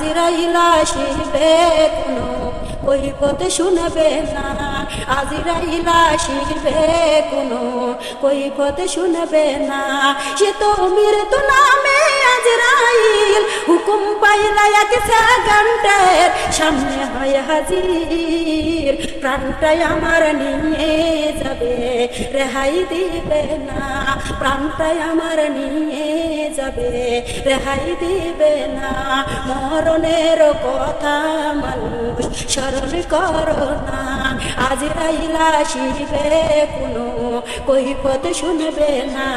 আজিরাইলা শিখবে কোনো কৈফত শুনবে না। আজিরাইলা শিখবে কোনো কৈফত শুনবে না। সে তো মৃত্যু নামে আজরাইল হুকুম পাইলা এক সেকেন্ডের সামনে হয় হাজির। প্রাণটাই আমার নিয়ে যাবে, রেহাই দিবে না। প্রাণটাই আমার নিয়ে যাবে, রেহাই দিবে না। মরণের কথা মানুষ স্মরণ করো না। আজ রাইলা শিবে কোনো, কৈফত শুনবে না।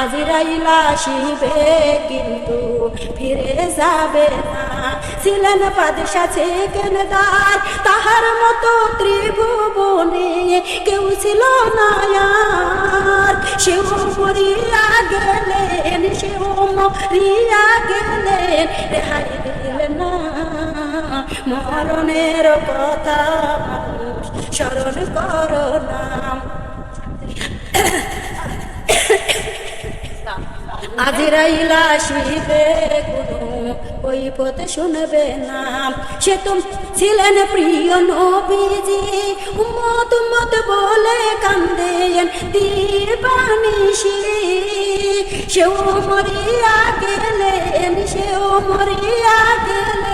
আজ রাইলা শিবে কিন্তু ফিরে যাবে না। ছিলেন বাদশা সেকেন্দার তাহার মতো ত্রিভুবনে কেউ ছিল না আর। মরিয়া গেলেন, সেও মরিয়া গেলেন রেহাই মরণের কথা মানুষ স্মরণ করো না। আজিরাইলা শিবে কোনো ওই পথে শুনবে না। সে তো ছিলেন প্রিয় নবীজি, উম্মত উম্মত বলে কান্দেন দিবানিশি সেও মরিয়া গেলেন, সেও মরিয়া গেলেন।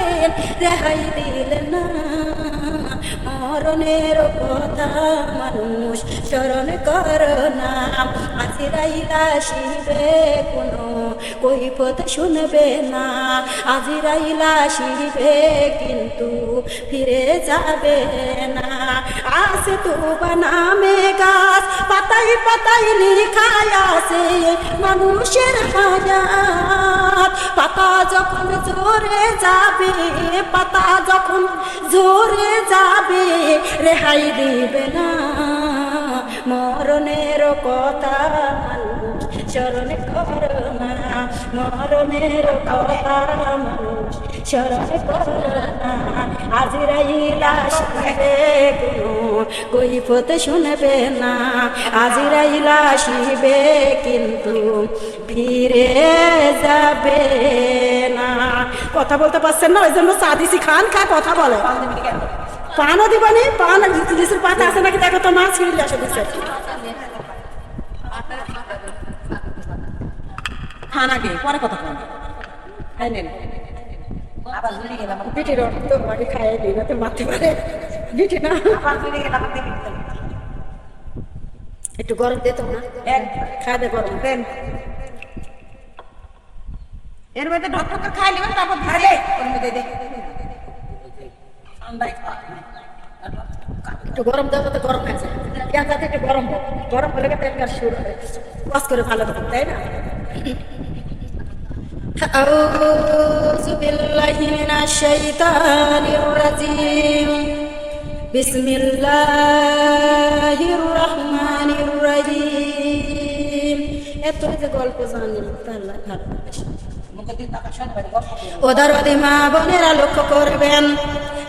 রেহাই দিলেন না মরণের কথা মানুষ স্মরণ কর না আজিরাইলা শিবে কোনো কৈফত শুনবে না। আজিরাইলা শিবে কিন্তু ফিরে যাবে না। আসে তো নামে গাছ, পাতাই পাতাই লিখায় আছে মানুষের হাজার পাতা যখন জোরে যাবে, পাতা যখন জোরে যাবে রেহাই দিবে না। মরণের কথা স্মরণ কর না। মরণের কথা স্মরণ কর না। আজিরাইলা শিবে কোনো কৈফত শুনবে না। আজিরাইলা শিবে কিন্তু ফিরে যাবে না। কথা বলতে পারছেন না? ওই জন্য সাদিসি খান খা কথা বলে। পানও দিবানি পান লিচুর পাতা আছে নাকি দেখো তো মাছ ছিঁড়লে আসে দিচ্ছে খান আগে পরে কথা বল খাই নেন। আবার ভুলে গেলাম। পিঠে রক্ত আগে খাইয়ে দিই যাতে মারতে পারে। পিঠে না। আবার ভুলে গেলাম একটু গরম দিত না এক খাই দে গরম। দেন। এর মধ্যে ডক্টর খাই নেবেন তারপর ধারে ওর মধ্যে ঠান্ডায় খাওয়া একটু গরম দেওয়া তো গরম আছে পেঁয়াজ যাতে একটু গরম হোক গরম হলে তেল গাছ শুরু হবে ওয়াশ করে ভালো হবে তাই না أعوذ بالله من الشيطان الرجيم بسم الله الرحمن الرحيم এত যে গল্প জানি তাহলে ভালো ওদারবাদী মা বোনেরা লক্ষ্য করবেন,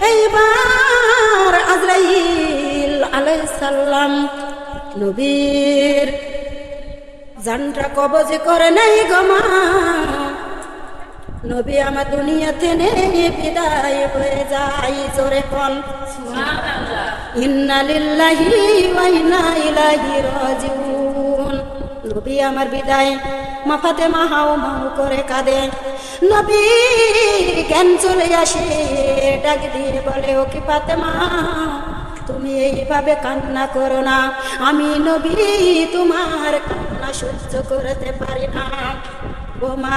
এইবার আজরাইল আলাইসাল্লাম নবীর জানটা কবজ করে নাই গমা নবী আমার দুনিয়াতে নেই, বিদায় হয়ে যায় জোরে কন। ইন্না লিল্লাহি ওয়া ইন্না ইলাইহি রাজিউন। নবী আমার বিদায়। মাফাতে মাহাও মাহু করে কাঁদে। নবী জ্ঞান চলে আসে, ডাক দিয়ে বলে, ও কি ফাতেমা, তুমি এইভাবে কান্না করো না। আমি নবী, তোমার কান্না সহ্য করতে পারি না। ও মা,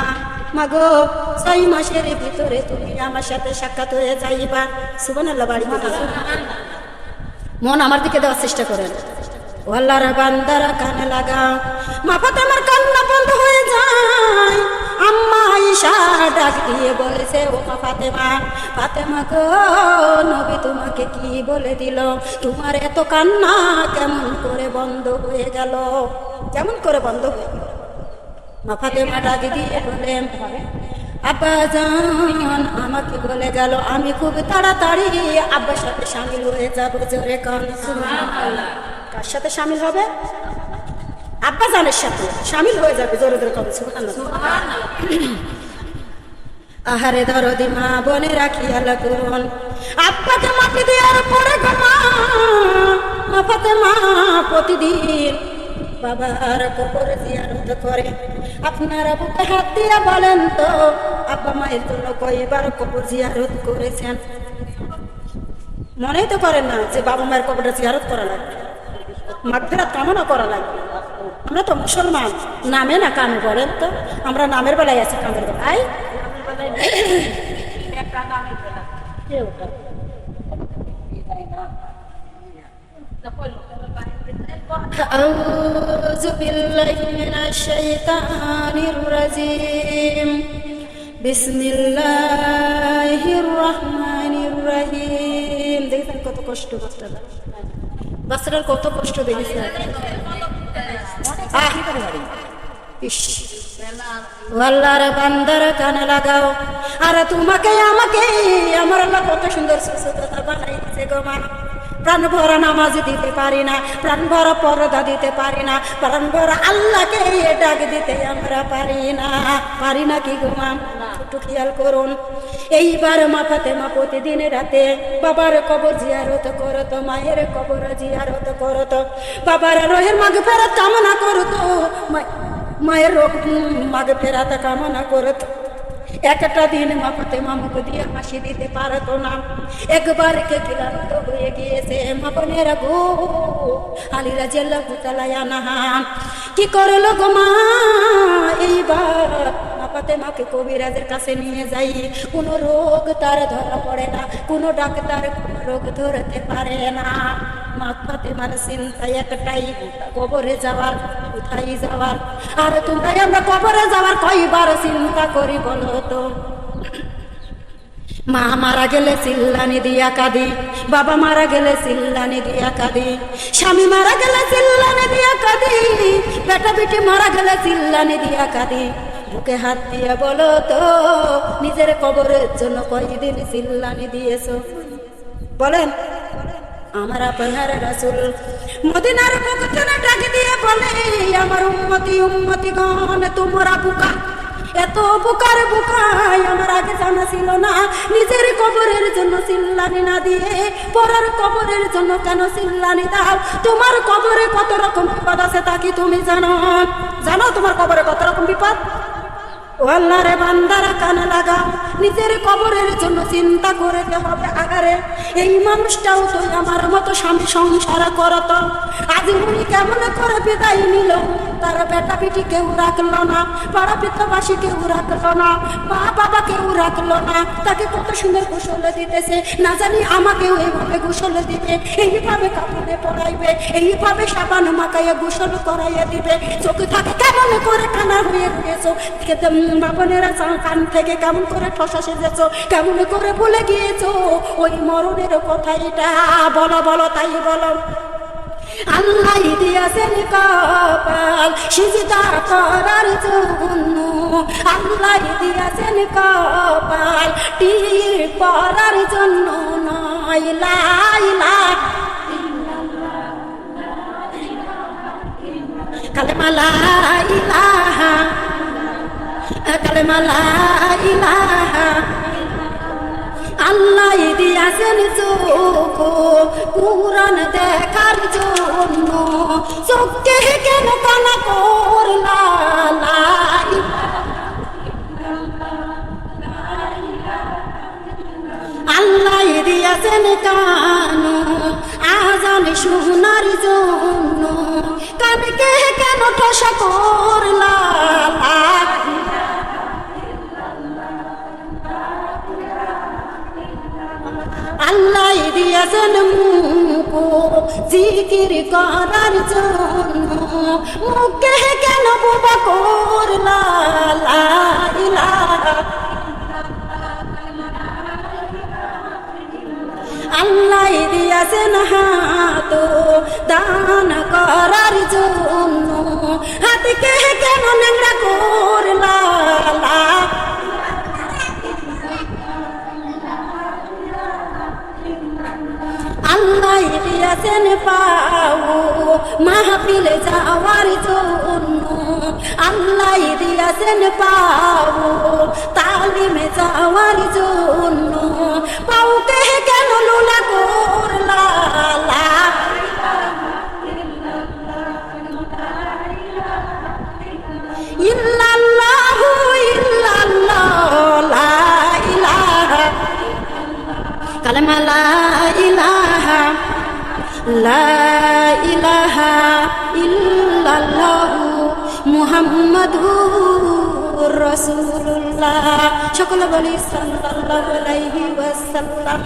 মাগো, ছয় মাসের ভিতরে তুমি আমার সাথে সাক্ষাৎ হয়ে যাইবা। সুবনাল্লাহ বাড়ি মন আমার দিকে দেওয়ার চেষ্টা করেন। ও আল্লাহর বান্দারা কানে লাগাও মাফাতে আমার কান্না বন্ধ হয়ে যায়। আম্মা ঈশা ডাক দিয়ে বলেছে ও মা ফাতেমা ফাতেমা গো নবী তোমাকে কি বলে দিল? তোমার এত কান্না কেমন করে বন্ধ হয়ে গেল? কেমন করে বন্ধ হয়ে গেল? মা ফাতেমা ডাক দিয়ে বলেন আব্বা জান আমাকে বলে গেল আমি খুব তাড়াতাড়ি আব্বার সাথে সামিল হয়ে যাব জোরে কান। কার সাথে সামিল হবে? আব্বা জানের সাথে সামিল হয়ে যাবে, জোরে জোরে কবে আহারে দরদি মা বনে রাখি আল্লাহ করুন আব্বাকে মাটি দেওয়ার পরে মাফাতে মা প্রতিদিন বাবার কবর জিয়ারত করে। আপনারা বুকে হাত দিয়ে বলেন তো, আব্বা মায়ের জন্য কয়বার কবর জিয়ারত করেছেন? মনেই তো করেন না যে বাবা মায়ের কবরটা জিয়ারত করা লাগবে। মাগফিরাত কামনা করা লাগবে। আমরা তো মুসলমান নামে না কামে বলেন তো আমরা নামের বেলায় আছি কামের বেলায় أعوذ بالله من الشيطان الرجيم بسم الله الرحمن الرحيم দেখেছেন কত কষ্ট বাচ্চারা বাচ্চাটার কত কষ্ট দেখেছেন আহ ইস আল্লাহর বান্দার কানে লাগাও। আর তোমাকে আমাকে, আমার আল্লাহ কত সুন্দর সুস্থতা বানাই দিছে গো মা। প্রাণ ভরা নামাজ দিতে পারি না প্রাণ ভরা পরদা দিতে পারি না প্রাণ ভরা আল্লাহকে ডাক দিতে আমরা পারি না। পারি না কি গো মা? একটু খেয়াল করুন। এইবার মাফাতে মা প্রতিদিন রাতে বাবার কবর জিয়ারত করত, মায়ের কবর জিয়ারত করত। বাবার রোহের মাগ ফেরত কামনা করতো, মায়ের রোগ মাগে ফেরাতে কামনা করত। একটা দিন মাপাতে মামুকে দিয়ে হাসি দিতে পারতো না। একবার কে ক্লান্ত হয়ে গিয়েছে মাপনের গো আলিরা জেলা গুতালায় আনা। কি করল গো মা? এইবার মাপাতে মাকে কবিরাজের কাছে নিয়ে যাই। কোনো রোগ তার ধরা পড়ে না, কোনো ডাক্তার কোনো রোগ ধরতে পারে না। মাথাতে মানে চিন্তা একটাই কবরে যাওয়ার, কোথায় যাওয়ার? আর তোমরাই আমরা কবরে যাওয়ার কয়বার চিন্তা করি বলো তো? মা মারা গেলে চিল্লানি দিয়া কাঁদি, বাবা মারা গেলে চিল্লানি দিয়া কাঁদি, স্বামী মারা গেলে চিল্লানি দিয়া কাঁদি, বেটা বেটি মারা গেলে চিল্লানি দিয়া কাঁদি। বুকে হাত দিয়ে বলো তো, নিজের কবরের জন্য কয়দিন চিল্লানি দিয়েছ? বলেন। আমার আপনার রাসুল। মদিনার মুখখানে ডাক দিয়ে বলে, আমার উম্মতি উম্মতি গণ তোমরা বুকা। এত বুকার বুকাই আমার আগে জানা ছিল না। নিজের কবরের জন্য চিল্লানি না দিয়ে, পরের কবরের জন্য কেন চিল্লানি দাও? তোমার কবরে কত রকম বিপদ আছে তা কি তুমি জানো? জানো তোমার কবরে কত রকম বিপদ? ও আল্লাহ রে বান্দারা কানে লাগা, নিজের কবরের জন্য চিন্তা করতে হবে আগারে। এই মানুষটাও তো আমার মতো স্বামী সংসার করত। উনি কেমন করে বিদায় নিল? তার বেটা বেটি কেউ রাখল না, পাড়া পিতাবাসী কেউ রাখল না, মা বাবা কেউ রাখল না, তাকে কত সুন্দর গোসল দিতেছে, না জানি আমাকেও এইভাবে গোসল দিবে, এইভাবে কাপড়ে পড়াইবে এইভাবে সাবান মাখাইয়া গোসল করাইয়া দিবে, চোখে থাকে কেমন করে কানা হয়ে গিয়েছো বাপনেরা কান থেকে কেমন করে ঠসা সেজেছো, কেমন করে ভুলে গিয়েছো, ওই মরণের কথা এটা বলো বলো, তাই বলো। আল্লাহ দিয়াছেন কপাল, সিজদা করার জন্য। আল্লাহ দিয়াছেন কপাল টির পরার জন্য নয়। লাইলা কালেমা লা ইলাহা, কালেমা লা ইলাহা। আল্লাহ দিয়াছেন চোখ কুরান দেখার জন্য। চোখকে কেন কানা করলা আল্লাহ দিয়াছেন কানু, আজান শোনার জন্য। কানকে কেন ঠসা করলা? আল্লাহ দিয়াছেন মুখ, জিকির করার জন্য। মুখে কেন বোবা করলা আল্লাহ দিয়াছেন হাত, দান করার জন্য। হাতকে কেন নেংরা দিয়াছেন পাও মাহফিলে যাওয়ার জন্য আল্লাহ দিয়াছেন পাও তালিমে যাওয়ার জন্য পাউকে কেন লুলা করলা ইল্লাল্লাহু ইল্লাল্লাহ লা ইলাহা কালেমা লা ইলাহা লা ইলাহা ইল্লাল্লাহু মুহাম্মাদুর রাসূলুল্লাহ। সকলে বলি সাল্লাল্লাহু আলাইহি ওয়াসাল্লাম,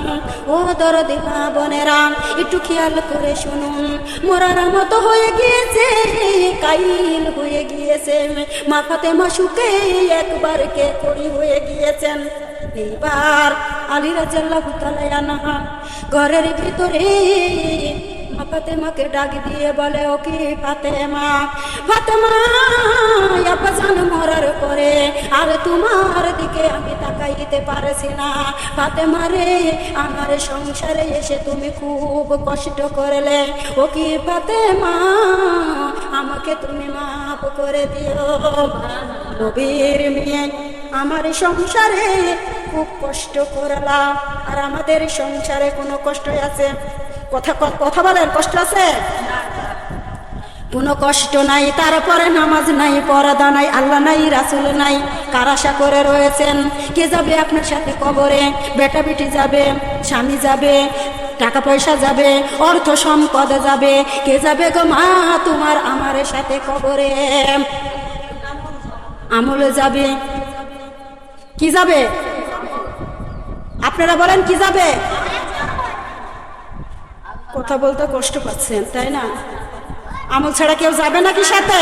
ও দরদি মা বোনেরা, একটু খেয়াল করে শুনুন। মরার মতো হয়ে গিয়েছে, কাইল হয়ে গিয়েছে। মা শুকে একবার কে করি হয়ে গিয়েছেন। এইবার আলী রাজাল্লাহু তাআলা ঘরের ভিতরে ফাতেমাকে ডাক দিয়ে বলে, ও কি ফাতেমা? ফাতেমা আব্বাজান মরার পরে আর তোমার দিকে আমি তাকাইতে পারছি না। ফাতেমা রে, আমার সংসারে এসে তুমি খুব কষ্ট করলে। ও কি ফাতেমা? আমাকে তুমি মাফ করে দিও। নবীর মেয়ে, আমার সংসারে খুব কষ্ট করলাম। আর আমাদের সংসারে কোনো কষ্ট আছে। কথা কথা বলেন, কষ্ট আছে? কোনো কষ্ট নাই, তারপরে নামাজ নাই, পরাদা নাই, আল্লাহ নাই, রাসুল নাই, কার আশা করে রয়েছেন? কে যাবে আপনার সাথে কবরে? বেটা বেটি যাবে, স্বামী যাবে, টাকা পয়সা যাবে, অর্থ সম্পদ যাবে। কে যাবে গো মা, তোমার আমার সাথে কবরে? আমল যাবে। কি যাবে? আপনারা বলেন কি যাবে? কথা বলতে কষ্ট পাচ্ছেন, তাই না? আমল ছাড়া কেউ যাবে নাকি সাথে?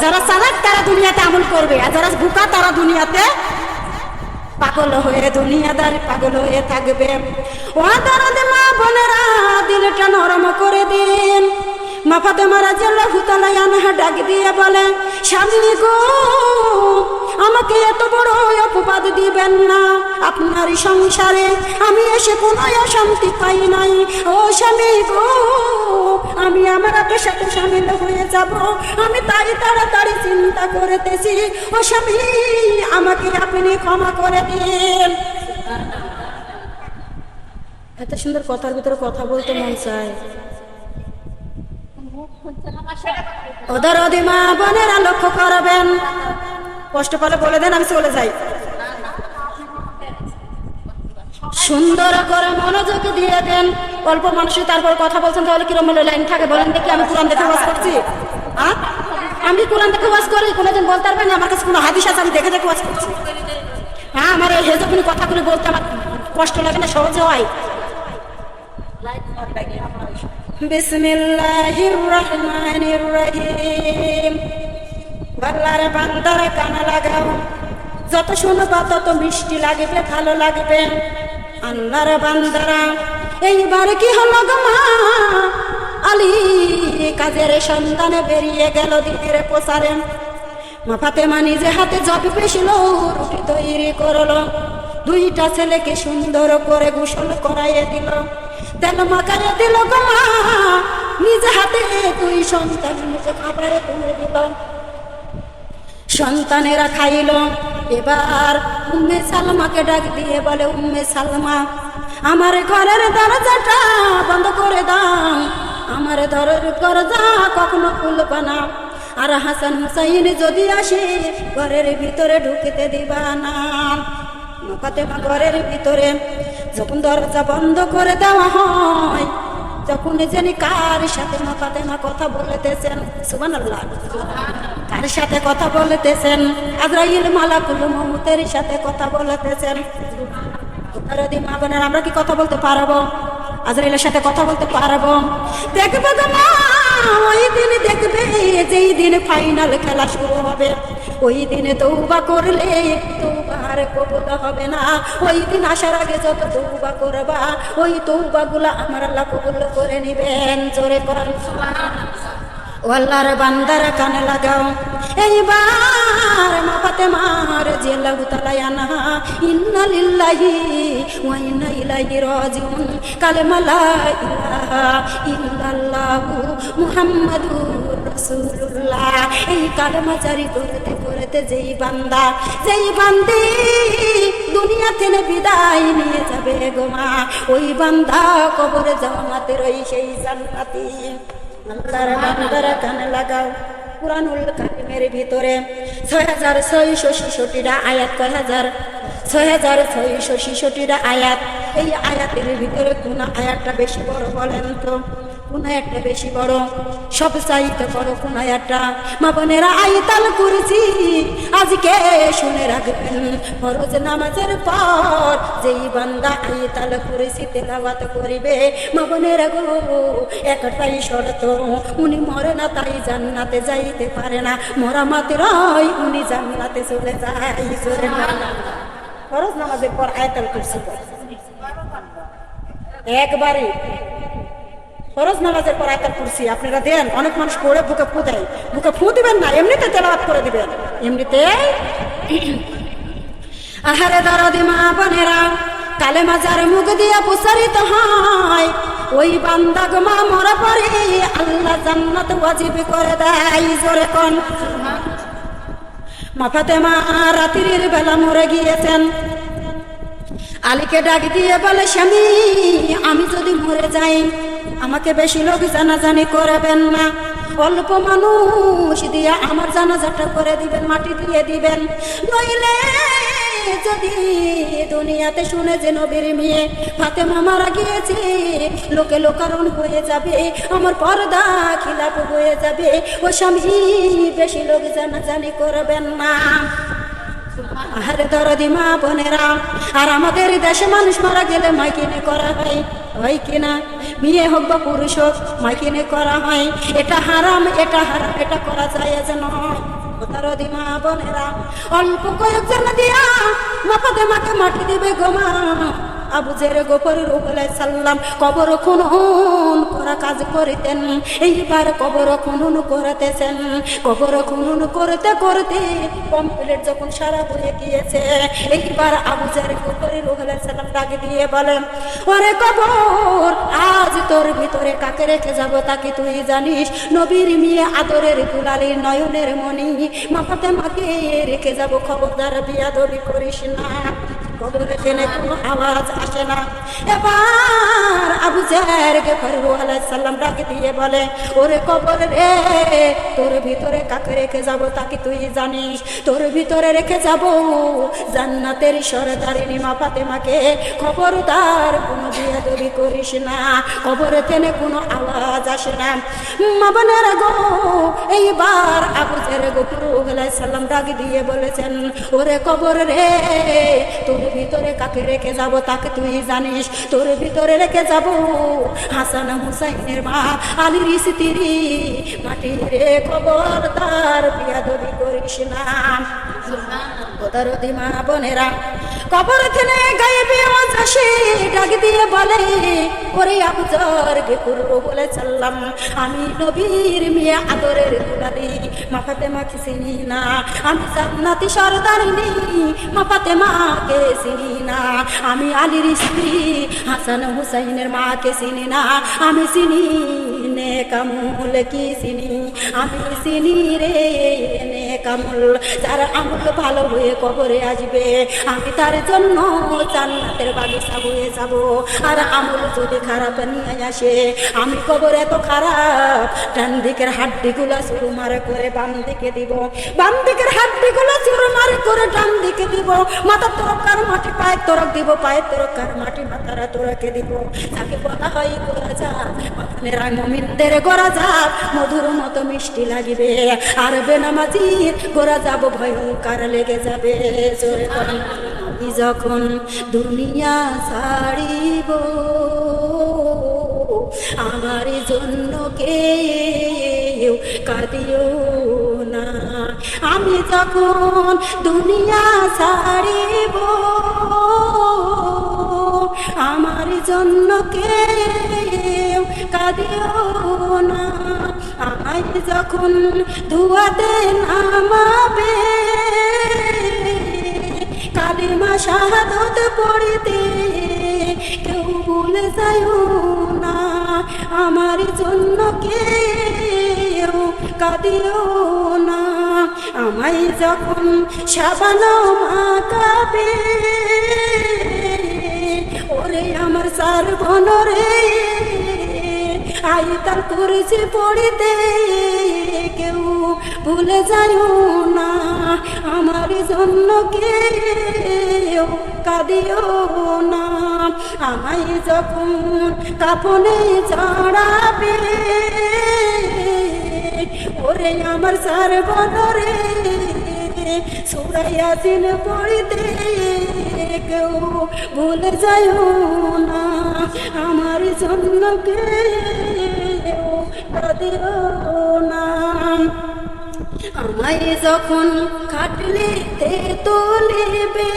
যারা চালাক, তারা দুনিয়াতে আমল করবে, আর যারা বুকা, তারা দুনিয়াতে পাগল হয়ে, দুনিয়াদার পাগল হয়ে থাকবে। ও দরদ মা বোনেরা, দিলটা নরম করে দিন। মা ফাতেমা রাদিয়াল্লাহু তাআলা আনহা ডাক দিয়ে বলে স্বামী গো, আমাকে এত বড় অপবাদ দিবেন না। আপনার সংসারে আমি এসে কোনো অশান্তি পাই নাই। ও স্বামী গো, আমি আমার আপনার সাথে সামিল হয়ে যাব। আমি তাই তাড়াতাড়ি চিন্তা করেতেছি। ও স্বামী, আমাকে আপনি ক্ষমা করে দিন। এত সুন্দর কথার ভিতরে কথা বলতে মন চায়। ওদের অধিমা বোনেরা লক্ষ্য করবেন। কষ্ট পেলে বলে দেন, আমি চলে যাই। সুন্দর করে মনোযোগ দিয়ে দেন। অল্প মানুষই তারপর কথা বলছেন, তাহলে কিরম হলো লাইন থাকে? বলেন দেখি, আমি কোরআন দেখে ওয়াজ করছি। আমি কোরআন দেখে ওয়াজ করি, কোনোদিন বলতে পারবেন আমার কাছে কোনো হাদিস আছে, আমি দেখে দেখে ওয়াজ করছি। হ্যাঁ আমার এই হেজগুলি কথাগুলি বলতে আমার কষ্ট লাগে না, সহজে হয়। বিসমিল্লাহির রহমানির রহিম। বাংলার বান্দার কানা লাগাও। যত শুনবা তত মিষ্টি লাগবে, ভালো লাগবে। আল্লাহর বান্দারা, এইবার কি হলো গো মা? আলী কাজের সন্তানে বেরিয়ে গেল দিনের প্রসারে মা ফাতেমা নিজে হাতে জব পেছিল রুটি তৈরি করল। দুইটা ছেলেকে সুন্দর করে গোসল করাইয়ে দিল। তেল মাখাইয়ে দিল গো মা, নিজে হাতে দুই সন্তান, মুখে খাবারে তুলে দিল। সন্তানেরা খাইল। এবার উম্মে সালমাকে ডাক দিয়ে বলে, উম্মে সালমা, আমার ঘরের দরজাটা বন্ধ করে দাও। আমার ঘরের দরজা কখনো খুলবা না। আর হাসান হুসাইন যদি আসে, ঘরের ভিতরে ঢুকিতে দিবা না। ঘরের ভিতরে যখন দরজা বন্ধ করে দেওয়া হয় তখন জানি কার সাথে মা ফাতেমা কথা বলতেছেন, সুবহানাল্লাহ, কার সাথে কথা বলতেছেন? আজরাইল মালাকুল মমতের সাথে কথা বলতেছেন। দি মা বোনের, আমরা কি কথা বলতে পারব? আজরাইলের সাথে কথা বলতে পারব? দেখবে গো ওই দিন দেখবে যেই দিন ফাইনাল খেলা শুরু হবে। ওই দিনে তৌবা করলে তৌবার কবুল হবে না। ওই দিন আসার আগে যত তৌবা করবা, ওই তৌবা গুলা আমার আল্লাহ কবুল করে নিবেন। জোরে করেন ও আল্লাহর বান্দার কানে লাগাও। এইবার মা ফাতেমার জিয়াল্লাহু তাআলা আনহা, ইন্না লিল্লাহি ওয়া ইন্না ইলাইহি রাজিউন। কালেমা লা ইলাহা ইল্লাল্লাহু মুহাম্মাদুর রসুল্লাহ এই কালেমা জারি করতে করতে যেই বান্দা, যেই বান্দি দুনিয়া থেকে বিদায় নিয়ে যাবে গোমা ওই বান্দা কবরে জামাতের ওই সেই জান্নাতি। আল্লাহর বান্দারা কানে লাগাও, কুরআনুল কারিমের ভিতরে ছয় হাজার ছয়শো ছেষট্টিটা আয়াত, কয় হাজার? ছয় হাজার ছয়শো ছেষট্টিটা আয়াত। এই আয়াতের ভিতরে কোন আয়াতটা বেশি বড় বলেন তো? কোন আয়াতটা বেশি বড়? সব চাইতে বড় কোন আয়াতটা? মা বোনেরা, আইতাল করেছি আজকে শুনে রাখবেন। ফরজ নামাজের পর যেই বান্দা আইতাল করেছি তেলাওয়াত করিবে, মা বোনেরা গো, একটাই শর্ত, উনি মরে না তাই জান্নাতে যাইতে পারে না। মরা মাত্রই উনি জান্নাতে চলে যায়। ফরজ নামাজের পর আয়তাল পড়ে। একবারে। ফরজ নামাজের পর আয়তাল কুরসি আপনারা দেন, অনেক মানুষ পড়ে বুকে ফু দেয়। বুকে ফু দিবেন না, এমনিতে তেলাওয়াত করে দিবেন। এমনিতে আহারে দরদি মা বোনেরা কালে মাজার মুখ দিয়া প্রসারিত হয়, ওই বান্দা মা মরা পরে আল্লাহ জান্নাত ওয়াজিব করে দেয় জোরে কোন। মাফাতে মা রাত্রির বেলা মরে গিয়েছেন। আলীকে ডাক দিয়ে বলে, স্বামী, আমি যদি মরে যাই, আমাকে বেশি লোক জানাজানি করবেন না। অল্প মানুষ দিয়ে আমার জানাজাটা করে দিবেন, মাটি দিয়ে দিবেন। নইলে যদি দুনিয়াতে শুনে যে নবীর মেয়ে ফাতেমা মামারা গিয়েছে, লোকে লোকারণ হয়ে যাবে, আমার পর্দা খিলাপ হয়ে যাবে। ও স্বামী, বেশি লোক জানাজানি করবেন না। আরে দরদি মা বোনেরা, আর আমাদের দেশে মানুষ মারা গেলে মাইকিনে করা হয় হয় কিনা বিয়ে হোক বা পুরুষ হোক, মাইকিনে করা হয়। এটা হারাম এটা হারাম, এটা করা যায় যেন। দরদি মা বোনেরা, অল্প কয়েকজন দিয়া মাপাতে মাকে মাটি দিবে গোমা আবু জেরে গোপর রুহুলাই সাল্লাম কবর খুনন করা কাজ করিতেন। এইবার কবর খুনন করতেছেন। কবর খুনন করতে করতে কমপ্লিট যখন সারা হয়ে গিয়েছে, এইবার আবু জেরে গোপর রুহুলাই সাল্লাম ডাক দিয়ে বলেন ওরে কবর, আজ তোর ভিতরে কাকে রেখে যাব তাকে তুই জানিস? নবীর মেয়ে আদরের কুলালির নয়নের মণি মাপাতে মাকে রেখে যাব, খবরদার বিয়া দবি করিস না। কবরে জেনে কোনো আওয়াজ আসে না। এবার আবু জাহের গেফারু আলাইহিস ডাকে দিয়ে বলে, ওরে কবর রে, তোর ভিতরে কাকে রেখে যাব তাকে তুই জানিস? তোর ভিতরে রেখে যাব জান্নাতের সরদারিনী মা ফাতেমাকে। খবরদার কোনো বিয়ে দবি করিস না, কবরে তেনে কোনো আওয়াজ আসে না। মা বোনেরা গো, এইবার আবু জাহের গফুরু আলাইহিস সালাম ডাক দিয়ে বলেছেন, ওরে কবর রে, তোর ভিতরে কাকে রেখে যাব তাকে তুই জানিস? তোর ভিতরে রেখে যাব হাসান হুসাইনের মা আলির স্ত্রী মাটি রে খবর তার বিয়াদি করিস না। মা আমি নবীর মেয়ে আদরের দুলালি মাফাতে মাকে চিনি না। আমি জান্নাতি সরদারিনী মাফাতে মাকে চিনি না। আমি আলীর স্ত্রী, হাসান হুসাইনের মাকে চিনি না। আমি চিনি কামুল কি চিনি? আমি চিনি রে কামুল যার আমল ভালো হয়ে কবরে আসবে। আমি তার জন্য জান্নাতের বাগিচা হয়ে যাব। আর আমল যদি খারাপ নিয়ে আসে, আমি কবর এত খারাপ, ডান দিকের হাড্ডিগুলা শুরু মারে করে বাম দিকে দিব। বাম দিকের হাড্ডিগুলা শুরু মারে করে ডান দিকে দিব। মাথার তরকার মাটি, পায়ের তরক দিব। পায়ের তরকার মাটি, মাথার তরকে দিব। তাকে বলা হয় গোরা যা মেরা মমিনদের গোরা যা মধুর মতো মিষ্টি লাগিবে। আর বেনামাজির গোরা যাব ভয়ঙ্কর লেগে যাবে যখন দুনিয়া ছাড়িব, আমার জন্য কেউ কাঁদিও না। আমি যখন দুনিয়া ছাড়িব, আমার জন্য কেউ কাঁদিও না। আমায় যখন ধুয়াতে নামাবে কালিমা শাহাদত পড়িতে, কেউ ভুলে যায়ও না। আমার জন্য কেউ কাঁদিও না। আমায় যখন সাবানো মাকাবে ওরে আমার সার বনরে আইতাল করেছে পড়িতে, কেউ ভুলে যাইও না, আমার জন্য কেউ কাঁদিও না। আমায় যখন কাপনে চড়াবে, ওরে আমার সার বদরে সুরাইয়া দিন পড়িতে কেউ ভুলে যাইও না। আমার জন্য কেউ কাঁদিও না। আমায় যখন খাটলিতে তোলেবে।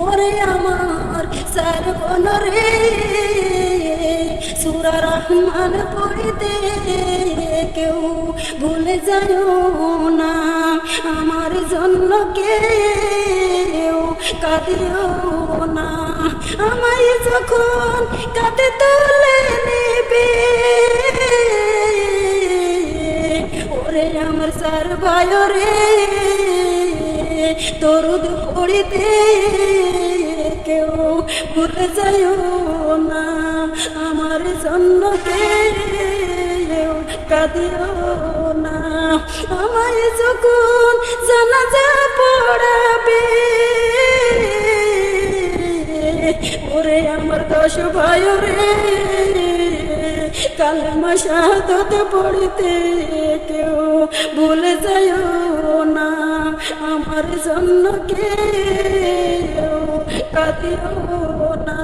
ওরে আমার সারবনরে, সুরা রহমান পড়িতে কেউ ভুলে যাও না। আমার জন্য কেউ কাঁদিও না। আমায় যখন কাঁদে তোলে নেবে। আমার সার রে, দরুদ পড়িতে কেউ ভুলে যাইও না। আমার জন্য কেউ কাঁদিও না। আমায় যখন জানাজা পড়াবে, ওরে আমার দশ ভাই রে কালমা শাহাদত পড়িতে কেউ ভুলে যাইও না। আমার জন্য কাঁদিও না।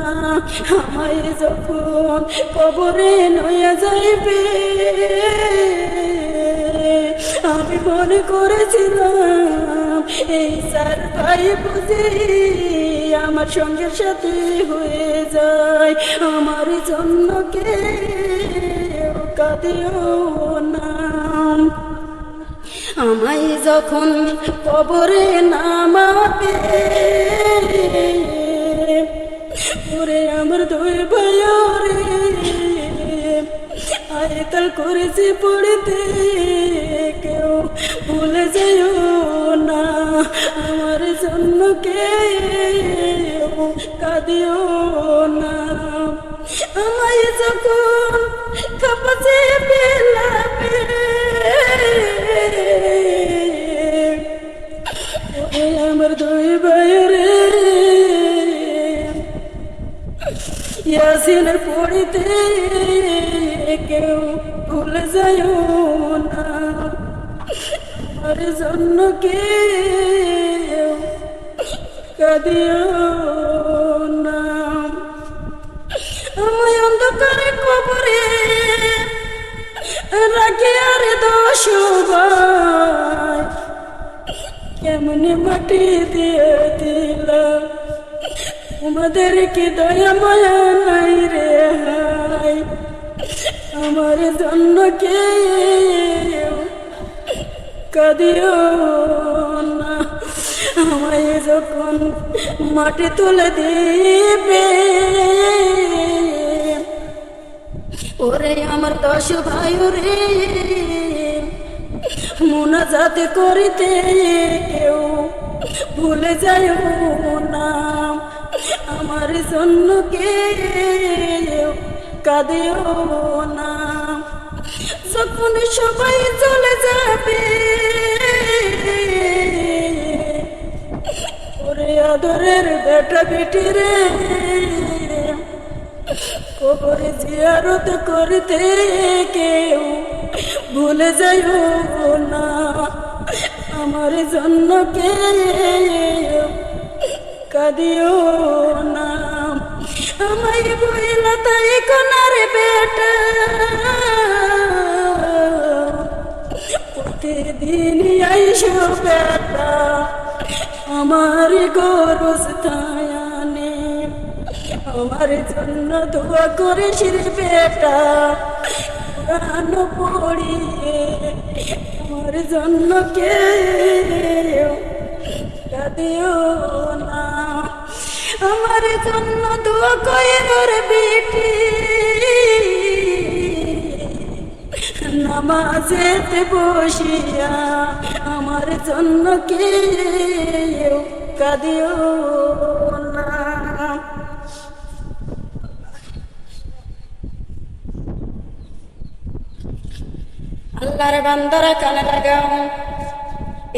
আমায় যখন কবরে নয়া যাইবে, আমি মনে করেছিলাম, এই সার ভাই বুঝি আমার সঙ্গের সাথে হয়ে যায়। আমার জন্য কে কাঁদিও না। আমায় যখন কবরে নামাবে, ওরে আমার দুই ভাইরে আয়তাল করেছে পড়িতে, কেউ ভুলে যাইও না। আমার জন্য কেউ কাঁদিও না। আমায় যখন কাপছে পেলাবে আমার দুই ভাইরে ইয়াসিন পড়িতে কেউ ভুলে যাইও না। আমার জন্য কেউ কাঁদিও কেমনে মাটি দিয়ে দিলাম? তোমাদের কি দয়া, মায়া নাই রে হাই আমার জন্য কে কাঁদিও না। আমায় যখন মাটি তুলে দিবে ওরে আমার দশ ভাই রে মোনাজাত করিতে কেউ ভুলে যায় না। আমার জন্য কেউ কাঁদেও না। যখন সবাই চলে যাবে, ওরে আদরের বেটা বেটি রে কবরে জিয়ারত করতে কেউ। ভুলে যাইও না, আমার জন্য কেউ। কাঁদিও না, আমায় বইলা তাই কোনারে বেটা প্রতিদিন আইসো বেটা, আমার থায়ানে আমার জন্য দোয়া করিস রে বেটা প্রাণ পড়িয়ে। আমার জন্য কে কাঁদিও না। আমার জন্য দোয়া কইর বেটি নামাজেতে বসিয়া। আমার জন্য কে কাদিও না আল্লাহর বান্দারা কানে লাগাও।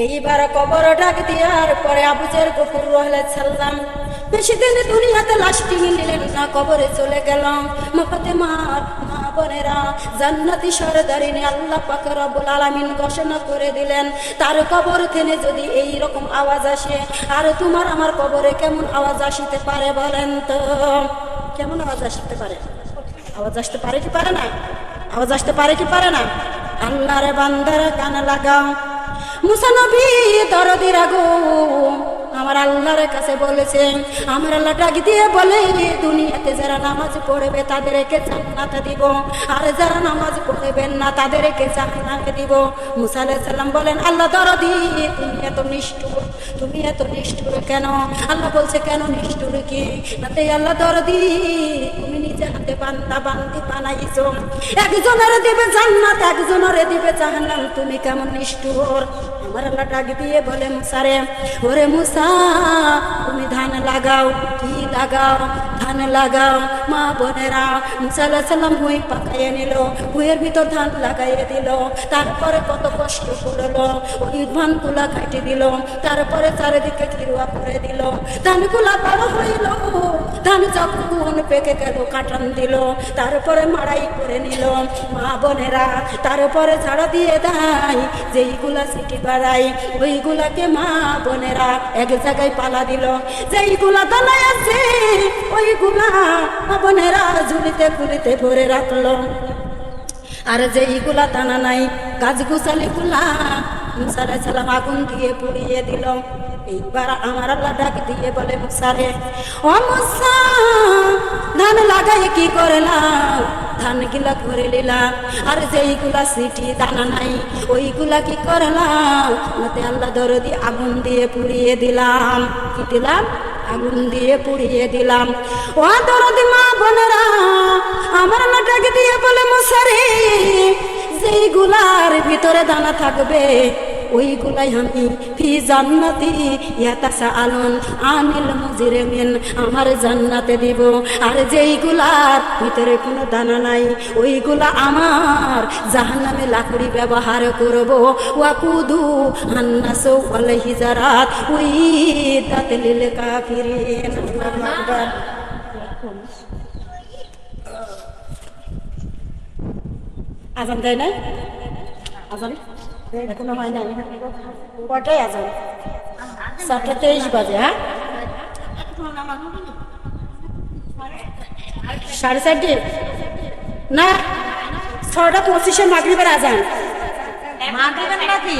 এইবার কবর ডাক দিয়ার পরে আবুজের গফুর রহলে ছাড়লাম বেশি দিন দুনিয়াতে লাশটি নিলেন না, কবরে চলে গেলাম মাফাতে মার মা বোনেরা জান্নাতি সরদারিনী আল্লাহ পাক রব্বুল আলামিন ঘোষণা করে দিলেন, তার কবর থেকে যদি এই রকম আওয়াজ আসে, আর তোমার আমার কবরে কেমন আওয়াজ আসতে পারে বলেন তো? কেমন আওয়াজ আসতে পারে? আওয়াজ আসতে পারে কি পারে না? আওয়াজ আসতে পারে কি পারে না? আল্লাহরে বান্দারে কান লাগাও। মুসানবী দরদির আগো আমার আল্লাহর কাছে বলেছে, আমার আল্লাহ ডাক দিয়ে বলে, দুনিয়াতে যারা নামাজ পড়বে তাদেরকে জান্নাতে দিব। আর যারা নামাজ পড়বেন না, তাদেরকে জান্নাতে দিব। মুসা সালাম বলেন, আল্লাহ দরদি, তুমি এত নিষ্ঠুর, তুমি এত নিষ্ঠুর কেন? আল্লাহ বলছে, কেন নিষ্ঠুর কি? নাতে আল্লাহ দরদি, তুমি নিজে হাতে বান্দা বান্দি বানাইছো একজনের দিবে জান্নাত একজনের দিবে জাহান্নাম। তুমি কেমন নিষ্ঠুর? আমার আল্লাহ দিয়ে বলে মুসারে ওরে মুসা, তুমি ধান লাগাও, কি লাগাও? ধান লাগাও, মা বোনেরা মুসা সালাম হুই পাকাইয়ে নিল হুইয়ের ভিতর ধান লাগাইয়ে দিল। তারপরে কত কষ্ট করল, ওই ধানগুলা কাটি দিল, তারপরে চারিদিকে ঘিরুয়া করে দিল। ধানগুলা বড় হইল, ধান যখন পেকে গেল কাটান দিল, তারপরে মাড়াই করে নিল, মা বোনেরা। তারপরে ঝাড়া দিয়ে দেয়, যেইগুলা সিটি বাড়াই ওইগুলাকে মা বোনেরা এক জায়গায় পালা দিল। যেইগুলা দলাই আছে, ওইগুলা মা বোনেরা ঝুলিতে ফুলিতে ভরে রাখল। আর যেইগুলা দানা নাই, গাছ গুছালি গুলা মুসারে সালাম আগুন দিয়ে পুড়িয়ে দিল। এইবার আমার আল্লাহ ডাক দিয়ে বলে, মুসারে, ও মুসা, ধান লাগাই কি করলাম? ধান গিলা করে নিলাম। আর যেইগুলা সিটি দানা নাই, ওইগুলা কি করলাম? নাতে আল্লাহ দরদি আগুন দিয়ে পুড়িয়ে দিলাম। কি দিলাম? আগুন দিয়ে পুড়িয়ে দিলাম। ও দরদি মা বোনেরা, আমার আল্লাহ ডাক দিয়ে বলে মশারে যেইগুলার ভিতরে দানা থাকবে ওইগুলাই আমি ফি জান্নাতি, ইয়াতাসা আলন আনিল মুজরিমিন আমার জান্নাতে দিব। আর যেইগুলার ভিতরে কোনো দানা নাই ওইগুলা আমার জাহান্নামে লাকড়ি ব্যবহার করব। ওয়াকুদু হান্নাসু ওয়াল হিজারাত উই তাতলিল কাফিরিন। আজান দেয় না আজান? এখনও হয় না কটায় আজান সাতটা তেইশ বাজে হ্যাঁ? সাড়ে চারটে? না, ছটা পঁচিশে মাগরিবের আজান। মা দেবেন নাকি?